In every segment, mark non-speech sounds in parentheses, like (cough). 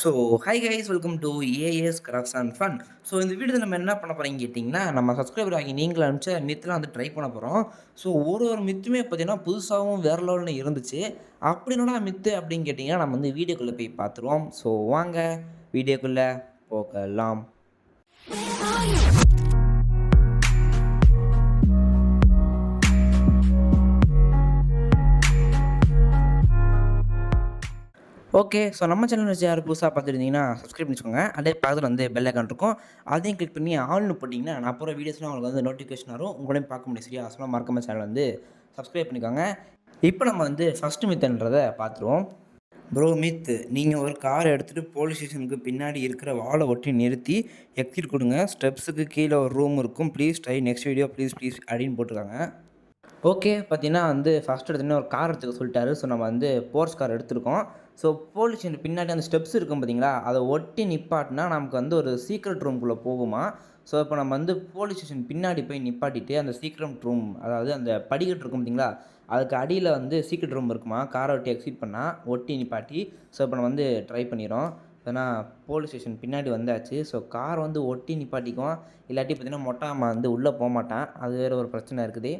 So hi guys welcome to AS crafts and fun so இந்த video நம்ம என்ன பண்ண போகிறீங்க கேட்டிங்கன்னா நம்ம சப்ஸ்கிரைபர் ஆகி நீங்களும் அனுப்பிச்ச மித்தெலாம் வந்து ட்ரை பண்ண போகிறோம் ஸோ ஒரு ஒரு மித்துமே பார்த்தீங்கன்னா புதுசாகவும் வேற லெவலில் இருந்துச்சு. அப்படி என்னடா மித்து அப்படின்னு கேட்டிங்கன்னா நம்ம வந்து வீடியோக்குள்ளே போய் பார்த்துருவோம் ஸோ வாங்க வீடியோக்குள்ளே போகலாம். ஓகே ஸோ நம்ம சேனல் வச்சு யார் புதுசாக பார்த்துருந்தீங்கன்னா சப்ஸ்கிரைப் பண்ணிக்கோங்க. அதே பக்கத்தில் வந்து பெல் அக்கௌண்ட் இருக்கும். அதையும் கிளிக் பண்ணி ஆல்னு போட்டிங்கன்னா நான் அப்புறம் வீடியோஸ்லாம் உங்களுக்கு வந்து நோட்டிஃபிகேஷன் வரும். உங்களையும் பார்க்க முடியும். சரியா? ஸோ மறக்காம சேனல் வந்து சப்ஸ்கிரைப் பண்ணிக்கோங்க. இப்போ நம்ம வந்து ஃபஸ்ட்டு மித்தன்றதை பார்த்துருவோம். ப்ரோ மித் நீங்கள் ஒரு கார் எடுத்துகிட்டு போலீஸ் ஸ்டேஷனுக்கு பின்னாடி இருக்கிற வாழை ஒட்டி நிறுத்தி எக்ஸிட் கொடுங்க. ஸ்டெப்ஸுக்கு கீழே ஒரு ரூம் இருக்கும். Please try next video please please அப்படின்னு போட்டிருக்காங்க. ஓகே பார்த்தீங்கன்னா வந்து ஃபஸ்ட் எடுத்துன்னு ஒரு கார் எடுத்துக்க சொல்லிட்டாரு. ஸோ நம்ம வந்து போர்ஸ் கார் எடுத்திருக்கோம். ஸோ போலீஸ் ஸ்டேஷன் பின்னாடி அந்த ஸ்டெப்ஸ் இருக்கும் பார்த்தீங்களா அதை ஒட்டி நிப்பாட்டினா நமக்கு வந்து ஒரு சீக்ரெட் ரூம்குள்ளே போகுமா? ஸோ இப்போ நம்ம வந்து போலீஸ் ஸ்டேஷன் பின்னாடி போய் நிப்பாட்டிட்டு அந்த சீக்ரெட் ரூம் அதாவது அந்த படிக்கட்டு இருக்கும் பார்த்தீங்களா அதுக்கு அடியில் வந்து சீக்ரெட் ரூம் இருக்குமா? காரை ஒட்டி எக்ஸிட் பண்ணால் ஒட்டி நிப்பாட்டி ஸோ இப்போ நம்ம வந்து ட்ரை பண்ணிடுறோம். ஏன்னா போலீஸ் ஸ்டேஷன் பின்னாடி வந்தாச்சு. ஸோ கார் வந்து ஒட்டி நிப்பாட்டிக்கும் இல்லாட்டி பார்த்தீங்கன்னா மொட்டாமா வந்து உள்ளே போக மாட்டான் அது வேறு ஒரு பிரச்சனை இருக்குது.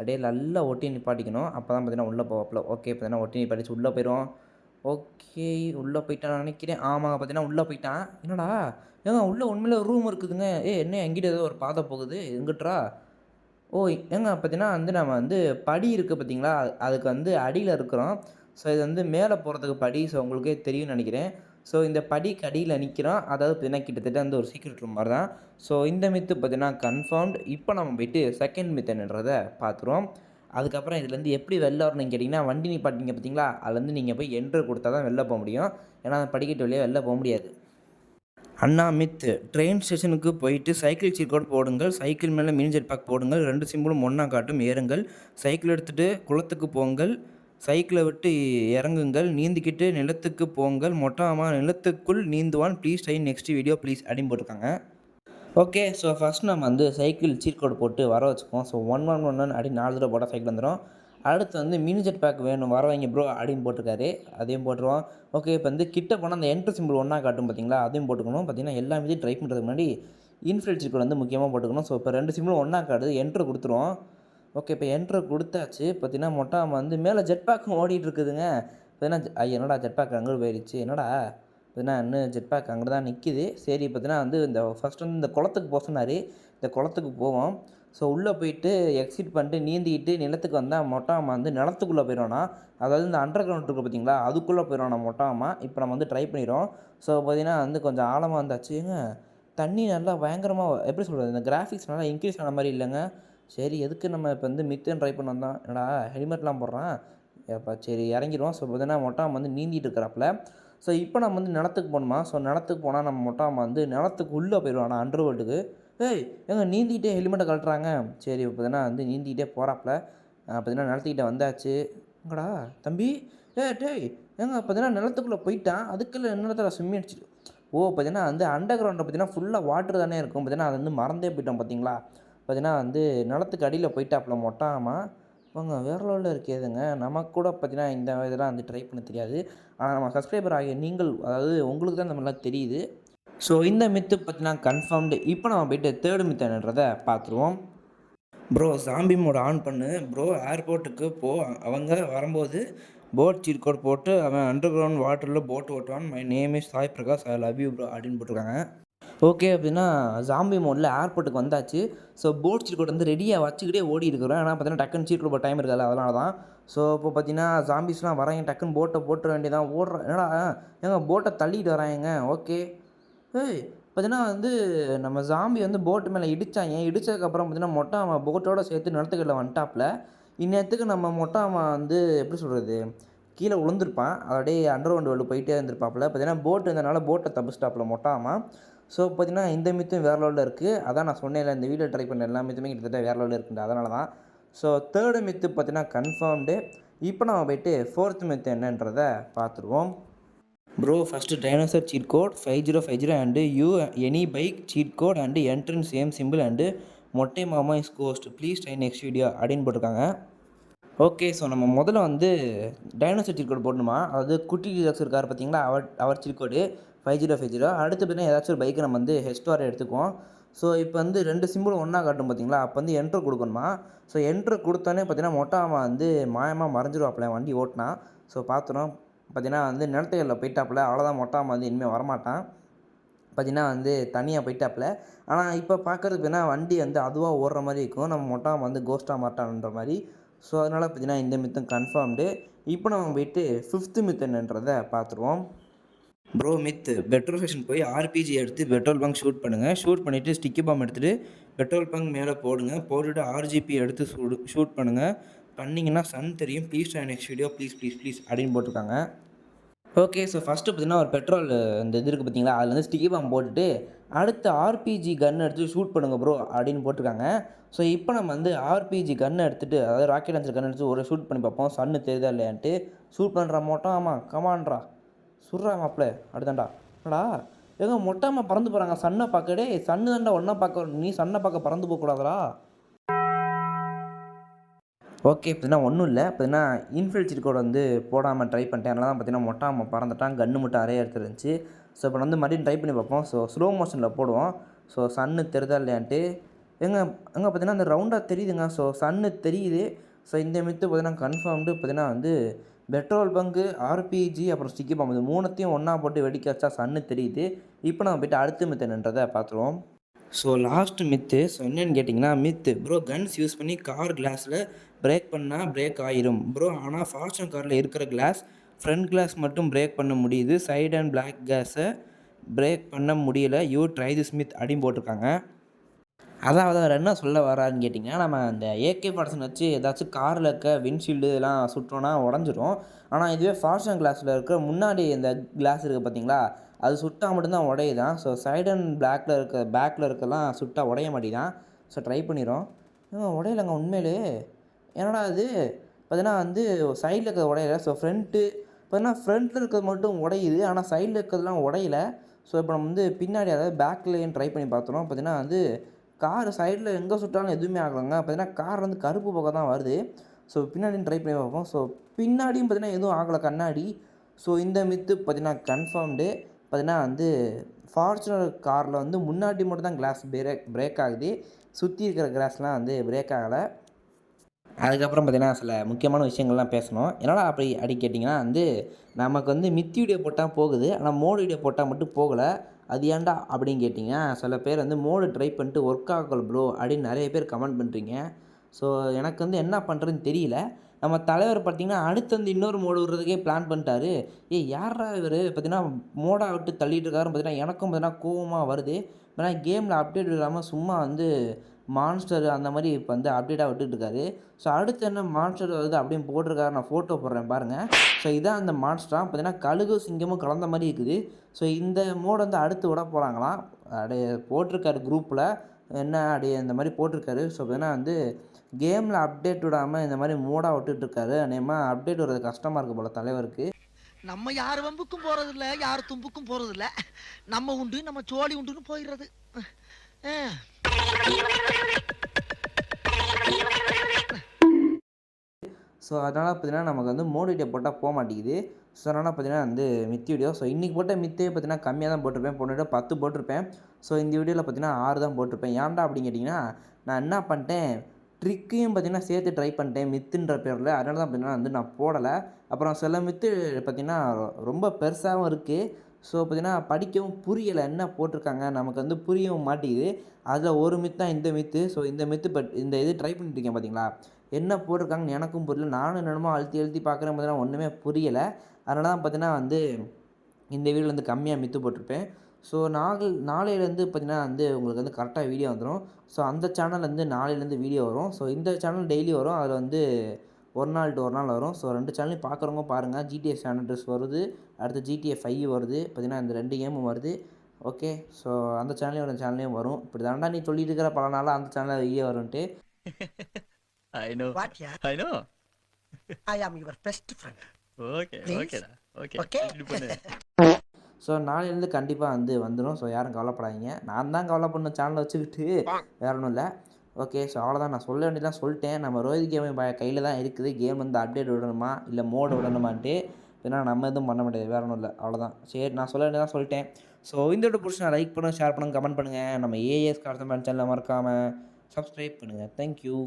அப்படியே நல்லா ஒட்டி நிப்பாட்டிக்கணும். அப்போ தான் பார்த்தீங்கன்னா உள்ளே போவாப்பில். ஓகே பார்த்தீங்கன்னா ஒட்டி நிப்பாட்டிச்சு. உள்ளே போயிடும் ஓகே உள்ளே போயிட்டான் நினைக்கிறேன். ஆமாங்க பார்த்தீங்கன்னா உள்ளே போயிட்டான். என்னடா? ஏங்க உள்ளே உண்மையில் ரூம் இருக்குதுங்க. ஏ என்ன எங்கிட்ட ஏதோ ஒரு பாதை போகுது. எங்கிட்டா ஓ ஏங்க பார்த்தீங்கன்னா வந்து நம்ம வந்து படி இருக்குது பார்த்தீங்களா அதுக்கு வந்து அடியில் இருக்கிறோம். ஸோ இது வந்து மேலே போகிறதுக்கு படி. ஸோ உங்களுக்கே தெரியும்னு நினைக்கிறேன். ஸோ இந்த படிக்கு அடியில் நிற்கிறோம் அதாவது பார்த்தீங்கன்னா கிட்டத்தட்ட அந்த ஒரு சீக்ரெட் ரூம் மாதிரி தான் ஸோ இந்த மித்து பார்த்தீங்கன்னா கன்ஃபார்ம்ட் இப்போ நம்ம போயிட்டு செகண்ட் மித்தன்றதை பார்த்துருவோம் அதுக்கப்புறம் இதுலேருந்து எப்படி வெளில வரணும்னு கேட்டிங்கன்னா வண்டி நிப்பாட்டிங்க பார்த்தீங்களா அதுலேருந்து நீங்கள் போய் என்ட்ரு கொடுத்தா தான் வெளில போக முடியும். ஏன்னா அந்த படிக்கட்டு வழியாக வெளில போக முடியாது. அண்ணா மித்து ட்ரெயின் ஸ்டேஷனுக்கு போயிட்டு சைக்கிள் சீட் போடுங்கள். சைக்கிள் மேலே மினி ஜெட் பேக் போடுங்கள். ரெண்டு சிம்பிளும் ஒன்றா காட்டும். ஏறுங்கள். சைக்கிள் எடுத்துகிட்டு குளத்துக்கு போங்கள். சைக்கிளை விட்டு இறங்குங்கள் நீந்திக்கிட்டு நிலத்துக்கு போங்கள் மொட்டாமா நிலத்துக்குள் நீந்துவான். Please try next video please அப்படின்னு போட்டிருக்காங்க. ஓகே ஸோ ஃபஸ்ட் நம்ம வந்து சைக்கிள் சீட் போட்டு வர வச்சுக்கோம் so one one one one அப்படி நாலு தடவை போட்டால் சைக்கிள் வந்துடும் அடுத்து வந்து மினி ஜெட் பேக் வேணும் வர வைங்க ப்ரோ அப்படின்னு போட்டிருக்காரு. அதையும் போட்டுருவோம். ஓகே இப்போ வந்து கிட்ட போனால் அந்த என்ட்ரு சிம்பிள் ஒன்றா காட்டும் பார்த்தீங்களா அதையும் போட்டுக்கணும். பார்த்தீங்கன்னா எல்லா மீதையும் ட்ரை பண்ணுறதுக்கு முன்னாடி இன்ஃபில்ட் சீட் வந்து முக்கியமாக போட்டுக்கணும். ஸோ இப்போ ரெண்டு சிம்பிளும் ஒன்றா காட்டுது என்ட்ரு கொடுத்துருவோம். ஓகே இப்போ என்ட்ரு கொடுத்தாச்சு. பார்த்தீங்கன்னா மொட்டாம வந்து மேலே ஜெட் பேக்கும் ஓடிட்டு இருக்குதுங்க பார்த்தீங்கன்னா என்னடா ஜெட் பேக் அங்கே போயிடுச்சு என்னடா? பார்த்தீங்கன்னா இன்னும் ஜெட் பேக் அங்கே தான் நிற்கிது சரி பார்த்தீங்கன்னா வந்து இந்த ஃபஸ்ட் வந்து இந்த குளத்துக்கு போக சொன்னார். இந்த குளத்துக்கு போவோம். ஸோ உள்ளே போயிட்டு எக்ஸிட் பண்ணிட்டு நீந்திக்கிட்டு நிலத்துக்கு வந்தால் மொட்டாமா வந்து நிலத்துக்குள்ளே போயிடுவானா? அதாவது இந்த அண்டர் கிரவுண்ட் இருக்குது பார்த்தீங்களா அதுக்குள்ளே போயிடுவானா மொட்டாமா? இப்போ நம்ம வந்து ட்ரை பண்ணிடுறோம். ஸோ பார்த்தீங்கன்னா வந்து கொஞ்சம் ஆழமாக வந்தாச்சு ஏங்க தண்ணி நல்லா பயங்கரமாக எப்படி சொல்கிறது இந்த கிராஃபிக்ஸ் நல்லா இன்க்ரீஸ் ஆன மாதிரி இல்லைங்க. சரி எதுக்கு நம்ம இப்போ வந்து மித்தன் ட்ரை பண்ண வந்தோம் என்னடா ஹெல்மெட்லாம் போடுறான். ஏப்பா சரி இறங்கிடுவோம். ஸோ பார்த்தீங்கன்னா மொட்டாம் வந்து நீந்திட்டு இருக்கிறாப்புல. ஸோ இப்போ நம்ம வந்து நிலத்துக்கு போகணுமா? ஸோ நிலத்துக்கு போனால் நம்ம மொட்டாம் வந்து நிலத்துக்கு உள்ளே போயிடுவானா அண்டர் வேர்ல்டுக்கு ஏய் எங்க நீந்திக்கிட்டே ஹெல்மெட்டை கழட்டுறாங்க. சரி பார்த்தினா வந்து நீந்திக்கிட்டே போகிறாப்புல பார்த்தீங்கன்னா நிலத்துக்கிட்ட வந்தாச்சு. எங்கடா தம்பி? ஏ டேய் ஏங்க பார்த்தீங்கன்னா நிலத்துக்குள்ளே போயிட்டான். அதுக்குள்ள நிலத்தில் ஸ்விம்மி அடிச்சிட்டு. ஓ பார்த்தீங்கன்னா வந்து அண்டர் கிரவுண்டில் பார்த்தீங்கன்னா ஃபுல்லாக வாட்டர் தானே இருக்கும். பார்த்தீங்கன்னா அது வந்து மறந்தே போயிட்டோம் பார்த்தீங்களா பார்த்தீங்கன்னா வந்து நிலத்துக்கு அடியில் போயிட்டாப்புல மொட்டாமல் போங்க வேறு லெவலில் இருக்கேதுங்க நமக்கு கூட பார்த்தீங்கன்னா இந்த இதெல்லாம் வந்து ட்ரை பண்ண தெரியாது. ஆனால் நம்ம சப்ஸ்கிரைபர் ஆகிய நீங்கள் அதாவது உங்களுக்கு தான் இந்த மாதிரிலாம் தெரியுது. ஸோ இந்த மித்து பார்த்தீங்கன்னா கன்ஃபார்ம்டு இப்போ நம்ம போயிட்டு தேர்டு மித்தன்றதை பார்த்துருவோம் ப்ரோ சாம்பி மோட் ஆன் பண்ணு. ப்ரோ ஏர்போர்ட்டுக்கு போ. அவங்க வரும்போது போட் சீட் கோட் போட்டு அவன் அண்டர் கிரவுண்ட் வாட்டரில் boat ஓட்டுவான். My name is Sai Prakash. I love you bro அப்படின்னு போட்டிருக்காங்க. ஓகே அப்படின்னா ஜாம்பி மோடில் ஏர்போர்ட்டுக்கு வந்தாச்சு. ஸோ போட் சீட் வந்து ரெடியாக வச்சுக்கிட்டே ஓடி இருக்கிறோம். ஏன்னா பார்த்தீங்கன்னா டக்குன்னு சீட் கோட் டைம் இருக்காது. அதனால தான். ஸோ இப்போ பார்த்தீங்கன்னா ஜாம்பிஸ்லாம் வராங்க டக்குன்னு போட்டை போட்டுற வேண்டியதான் ஓடுற என்னடா ஏங்க போட்டை தள்ளிட்டு வராங்க. ஓகே. ஏய் பார்த்தீங்கன்னா வந்து நம்ம ஜாம்பி வந்து போட்டு மேலே இடித்தாங்க இடித்ததுக்கப்புறம் பார்த்தீங்கன்னா மொட்டாமா போட்டோட சேர்த்து நிலத்துக்கிட்ட வந்துட்டாப்புல இந்நேரத்துக்கு நம்ம மொட்டாமா வந்து எப்படி சொல்கிறது கீழே விழுந்திருப்பான். அப்படியே அண்டர் கிரவுண்ட் வெளில போயிட்டே இருந்திருப்பாப்புல பார்த்தீங்கன்னா போட் இருந்தனால போட்டை தப்பிச்சிட்டாப்புல மொட்டாமா. ஸோ பார்த்தீங்கன்னா இந்த மித்தும் வேறு லெவலில் இருக்குது அதான் நான் சொன்னேன்ல இந்த வீடியோ ட்ரை பண்ண எல்லா மித்துமே கிட்டத்தட்ட வேறு லெவலில் இருக்குது அதனால தான் ஸோ தேர்டு மித்து பார்த்தீங்கன்னா கன்ஃபார்ம்டு இப்போ நம்ம போயிட்டு ஃபோர்த் மித்து என்னன்றதை பார்த்துருவோம். Bro first dinosaur cheat code five zero five zero and you any bike cheat code and entrance same simple and மொட்டை மாமா is ghost please try next video அப்படின்னு போட்டிருக்காங்க. ஓகே ஸோ நம்ம முதல்ல வந்து டைனோசர் சீட் கோட் போடணுமா? அதாவது குட்டி டிலக்ஸ் இருக்கார் பார்த்தீங்களா? அவர் அவர் cheat code five zero five zero அடுத்து பார்த்தீங்கன்னா ஏதாச்சும் ஒரு பைக்கை நம்ம வந்து ஹெஸ்டாரை எடுத்துக்குவோம். ஸோ இப்போ வந்து ரெண்டு சிம்பிளும் ஒன்றா காட்டும் பார்த்தீங்களா? அப்போ வந்து என்ட்ரு கொடுக்கணுமா? ஸோ என்ட்ரு கொடுத்தோன்னே பார்த்தீங்கன்னா மொட்டாமா வந்து மாயமாக மறைஞ்சிருவாப்புல வண்டி ஓட்டினா. ஸோ பார்த்துறோம் பார்த்தீங்கன்னா வந்து நிலத்தைகளில் போயிட்டாப்புல. அவ்வளோதான் மொட்டாமா வந்து இனிமேல் வரமாட்டான். பார்த்தீங்கன்னா வந்து தனியாக போயிட்டாப்புல. ஆனால் இப்போ பார்க்குறதுக்கு பார்த்தீங்கன்னா வண்டி வந்து அதுவாக ஓடுற மாதிரி இருக்கும். நம்ம மொட்டாமா வந்து கோஸ்ட்டாக மாட்டான்ற மாதிரி. ஸோ அதனால் பார்த்தீங்கன்னா இந்த மித்தம் கன்ஃபார்ம்டு இப்போ நம்ம போயிட்டு ஃபிஃப்த்து மித்தன்ன்றதை பார்த்துருவோம் ப்ரோ மித்து பெட்ரோல் ஸ்டேஷன் போய் ஆர்பிஜி எடுத்து பெட்ரோல் பங்க் ஷூட் பண்ணுங்கள் ஷூட் பண்ணிவிட்டு ஸ்டிக்கி பாம் எடுத்துகிட்டு பெட்ரோல் பங்க் மேலே போடுங்க. போட்டுட்டு ஆர்ஜிபி எடுத்து ஷூட் ஷூட் பண்ணுங்கள் பண்ணிங்கன்னா சன் தெரியும். Please try next video please please please அப்படின்னு போட்டிருக்காங்க. ஓகே ஸோ ஃபஸ்ட்டு பார்த்தீங்கன்னா ஒரு பெட்ரோல் இந்த இது இருக்குது பார்த்தீங்களா? அதில் வந்து ஸ்டிக்கி பாம் போட்டுட்டு அடுத்து ஆர்பிஜி கன் எடுத்து ஷூட் பண்ணுங்க ப்ரோ அப்படின்னு போட்டிருக்காங்க. ஸோ இப்போ நம்ம வந்து ஆர்பிஜி கன் எடுத்துகிட்டு அதாவது ராக்கெட் லான்ச்சர் கன் எடுத்து ஒரு ஷூட் பண்ணி பார்ப்போம். சன்னு தெரியுதா இல்லையான்ட்டு. ஷூட் பண்ணுற மொட்டம் ஆமாம் கமான்ட்ரா சுடுறா மாப்பிள்ள அடுத்தாண்டா என்னடா? ஏதோ மொட்டாமல் பறந்து போகிறாங்க சன்னை பார்க்க சன்னு தாண்டா ஒன்றா பார்க்க நீ சன்னை பார்க்க பறந்து போகக்கூடாதா ஓகே பார்த்தீங்கன்னா ஒன்றும் இல்லை. பார்த்தீங்கன்னா இன்ஃபில்ட் கோட் வந்து போடாமல் ட்ரை பண்ணிட்டேன். அதனால தான் பார்த்தீங்கன்னா மொட்டாமல் பறந்துட்டான். கன்று மட்டும் அறைய எடுத்துருந்துச்சு. ஸோ இப்போ வந்து மறுபடியும் ட்ரை பண்ணி பார்ப்போம். ஸோ ஸ்லோ மோஷனில் போடுவோம். ஸோ சன்னு தெரிதா இல்லையான்ட்டு. எங்க அங்கே பார்த்தீங்கன்னா அந்த ரவுண்டாக தெரியுதுங்க. ஸோ சன்னு தெரியுது. ஸோ இந்த மித்து பார்த்தீங்கன்னா கன்ஃபார்ம்டு பார்த்தீங்கன்னா வந்து பெட்ரோல் பங்கு ஆர்பிஜி அப்புறம் ஸ்டிக்கி பாம்பு இது மூணுத்தையும் ஒன்றா போட்டு வெடிக்க வச்சா சன்னு தெரியுது. இப்போ நம்ம போயிட்டு அடுத்த மித்து என்னன்றதை பார்த்துருவோம். ஸோ லாஸ்ட் மித்து ஸோ என்னென்னு கேட்டிங்கன்னா மித்து ப்ரோ கன்ஸ் யூஸ் பண்ணி கார் கிளாஸில் பிரேக் பண்ணால் பிரேக் ஆயிரும். ப்ரோ ஆனால் ஃபார்ச்சூன் காரில் இருக்கிற கிளாஸ் ஃப்ரண்ட் கிளாஸ் மட்டும் பிரேக் பண்ண முடியுது. சைடு அண்ட் பிளாக் கேஸை பிரேக் பண்ண முடியல. யூ ட்ரை தி ஸ்மித் அப்படின்னு போட்டிருக்காங்க. அதாவது அவர் என்ன சொல்ல வராருன்னு கேட்டிங்கன்னா நம்ம அந்த ஏகே பர்சன் வச்சு ஏதாச்சும் காரில் இருக்க விண்ட்ஷீல்டு இதெல்லாம் சுட்டோன்னா உடஞ்சிரும். ஆனால் இதுவே ஃபார்ஷன் கிளாஸில் இருக்க முன்னாடி இந்த கிளாஸ் இருக்குது பார்த்தீங்களா அது சுட்டால் மட்டும்தான் உடையுதான். ஸோ சைடு அண்ட் பிளாக்கில் இருக்க பேக்கில் இருக்கலாம் சுட்டா உடைய மாட்டேதான். ஸோ ட்ரை பண்ணிடும் உடையலைங்க உண்மையிலே. என்னடா இது? பார்த்தீங்கன்னா வந்து சைடில் இருக்கிறது உடையல. ஸோ ஃப்ரண்ட்டு பார்த்தீங்கன்னா ஃப்ரண்ட்டில் இருக்கிறது மட்டும் உடையுது. ஆனால் சைடில் இருக்கிறதுலாம் உடையல. ஸோ இப்போ நம்ம வந்து பின்னாடி அதாவது பேக்லேயும் ட்ரை பண்ணி பார்த்துறோம். பார்த்தீங்கன்னா வந்து கார் சைடில் எங்கே சுட்டாலும் எதுவுமே ஆகலைங்க. பார்த்தீங்கன்னா கார் வந்து கருப்பு பக்கம் தான் வருது. ஸோ பின்னாடியும் ட்ரை பண்ணி பார்ப்போம். ஸோ பின்னாடியும் பார்த்தீங்கன்னா எதுவும் ஆகலை. கண்ணாடி. ஸோ இந்த மித்து பார்த்தீங்கன்னா கன்ஃபார்ம்டு பார்த்தீங்கன்னா வந்து ஃபார்ச்சுனர் காரில் வந்து முன்னாடி மட்டும் தான் கிளாஸ் பிரேக் பிரேக் ஆகுது. சுற்றி இருக்கிற கிளாஸ்லாம் வந்து பிரேக் ஆகலை. அதுக்கப்புறம் பார்த்தீங்கன்னா சில முக்கியமான விஷயங்கள்லாம் பேசணும். என்னடா அப்படி அப்படி கேட்டிங்கன்னா வந்து நமக்கு வந்து மித்தி வீடியோ போட்டால் போகுது. ஆனால் மோடு வீடியோ போட்டால் மட்டும் போகலை. அது ஏன்டா அப்படின்னு கேட்டிங்கன்னா சில பேர் வந்து மோடு ட்ரை பண்ணிட்டு ஒர்க் ஆகல ப்ரோ அப்படின்னு நிறைய பேர் கமெண்ட் பண்ணுறீங்க ஸோ எனக்கு வந்து என்ன பண்ணுறதுன்னு தெரியல. நம்ம தலைவர் பார்த்தீங்கன்னா அடுத்து வந்து இன்னொரு மோடு விடுறதுக்கே பிளான் பண்ணிட்டாரு. ஏ யாரா இவர்? பார்த்தீங்கன்னா மோடாக விட்டு தள்ளிட்டு இருக்காரு பார்த்தீங்கன்னா எனக்கும் பார்த்தீங்கன்னா கோவமாக வருது. ஏன்னா கேமில் அப்டேட் இல்லாமல் சும்மா வந்து மான்ஸ்டர் அந்த மாதிரி இப்போ வந்து அப்டேட்டாக விட்டுட்டு இருக்காரு ஸோ அடுத்து என்ன மான்ஸ்டர் வருது அப்படின்னு போட்டிருக்காரு நான் ஃபோட்டோ போடுறேன் பாருங்கள் ஸோ இதான் அந்த மான்ஸ்டராக பார்த்தீங்கன்னா கழுகு சிங்கமும் கலந்த மாதிரி இருக்குது. ஸோ இந்த மோட் வந்து அடுத்து விட போகிறாங்களாம் அப்படியே போட்டிருக்காரு குரூப்பில் என்ன அப்படியே இந்த மாதிரி போட்டிருக்காரு. ஸோ பார்த்தீங்கன்னா வந்து கேமில் அப்டேட் விடாமல் இந்த மாதிரி மூடாக விட்டுட்டுருக்காரு. அநேகமாக அப்டேட் வர்றது கஷ்டமாக இருக்குது போல் தலைவருக்கு. நம்ம யார் வம்புக்கும் போகிறதில்ல இல்ல யார் தும்புக்கும் போகிறதில்ல நம்ம உண்டு நம்ம சோழி உண்டுன்னு போயிடுறது. ஸோ அதனால் பார்த்தீங்கன்னா நமக்கு வந்து மோடு வீடியோ போட்டால் போக மாட்டேங்குது. ஸோ அதனால் பார்த்தீங்கன்னா வந்து மித்தி வீடியோ ஸோ இன்றைக்கி போட்ட மித்தே பார்த்தீங்கன்னா கம்மியாக தான் போட்டிருப்பேன். போன வீடியோ பத்து போட்டிருப்பேன். ஸோ இந்த வீடியோவில் பார்த்தீங்கன்னா ஆறு தான் போட்டிருப்பேன். ஏன்டா அப்படின்னு கேட்டிங்கன்னா நான் என்ன பண்ணிட்டேன்? ட்ரிக்கையும் பார்த்தீங்கன்னா சேர்த்து ட்ரை பண்ணிட்டேன் மித்துன்ற பேரில். அதனால தான் பார்த்தீங்கன்னா வந்து நான் போடலை. அப்புறம் சில மித்து பார்த்தீங்கன்னா ரொம்ப பெருசாகவும் இருக்குது ஸோ பார்த்தீங்கன்னா படிக்கவும் புரியலை என்ன போட்டிருக்காங்க. நமக்கு வந்து புரியவும் மாட்டேங்குது. அதில் ஒரு மித்து தான் இந்த மித்து ஸோ இந்த மித்து பட் இந்த இது ட்ரை பண்ணிட்டு இருக்கேன் பார்த்தீங்களா என்ன போட்டிருக்காங்கன்னு எனக்கும் புரியல. நானும் என்னென்னமோ அழுத்தி அழுத்தி பார்க்குறேன் பார்த்தீங்கன்னா ஒன்றுமே புரியலை. அதனால தான் பார்த்தீங்கன்னா வந்து இந்த வீடியோவில் வந்து கம்மியாக மித்து போட்டிருப்பேன். ஸோ நாலு நாளையிலேருந்து பார்த்தீங்கன்னா வந்து உங்களுக்கு வந்து கரெக்டாக வீடியோ வந்துடும் ஸோ அந்த சேனல் வந்து நாளையிலேருந்து வீடியோ வரும். ஸோ இந்த சேனல் டெய்லி வரும். அதில் வந்து ஒரு நாள் டு ஒரு நாள் வரும். ஸோ ரெண்டு சேனலையும் பார்க்குறவங்க பாருங்கள் ஜிடிஏ ஸ்டாண்டர்ட்ஸ் வருது. அடுத்து ஜிடிஏ ஃபைவ் வருது. பார்த்தீங்கன்னா இந்த ரெண்டு கேமும் வருது. ஓகே ஸோ அந்த சேனலையும் ஒரு சேனல்லையும் வரும். இப்படி தாண்டா நீ சொல்லிட்டு இருக்கிற பல நாளாக அந்த சேனலில் video வரும்ன்ட்டு. (laughs) I know. What, yeah? I know. I am your best friend. Okay, Please? okay, டா. okay. Okay? இது பண்ணு. (laughs) ஸோ நாளையிலேருந்து கண்டிப்பாக வந்து வந்துடும் ஸோ யாரும் கவலைப்படாதீங்க நான் தான் கவலைப்படணும் சேனலை வச்சுக்கிட்டு வேற ஒன்றும் இல்லை ஓகே ஸோ அவ்வளோதான் நான் சொல்ல வேண்டியதான் சொல்லிட்டேன் நம்ம ரோஹித் கேம் கையில் தான் இருக்குது கேம் வந்து அப்டேட் விடணுமா இல்லை மோடு விடணுமான்ட்டு ஏன்னா நம்ம எதுவும் பண்ண முடியாது வேற ஒன்றும் இல்லை அவ்வளோதான் சரி நான் சொல்ல வேண்டியதான் சொல்லிட்டேன் ஸோ இந்த பிடிச்சி லைக் பண்ணுங்கள் ஷேர் பண்ணுங்கள் கமெண்ட் பண்ணுங்கள் நம்ம ஏஎஸ் கார்த்தமேன் சேனலை மறக்காமல் சப்ஸ்கிரைப் பண்ணுங்கள் தேங்க்யூ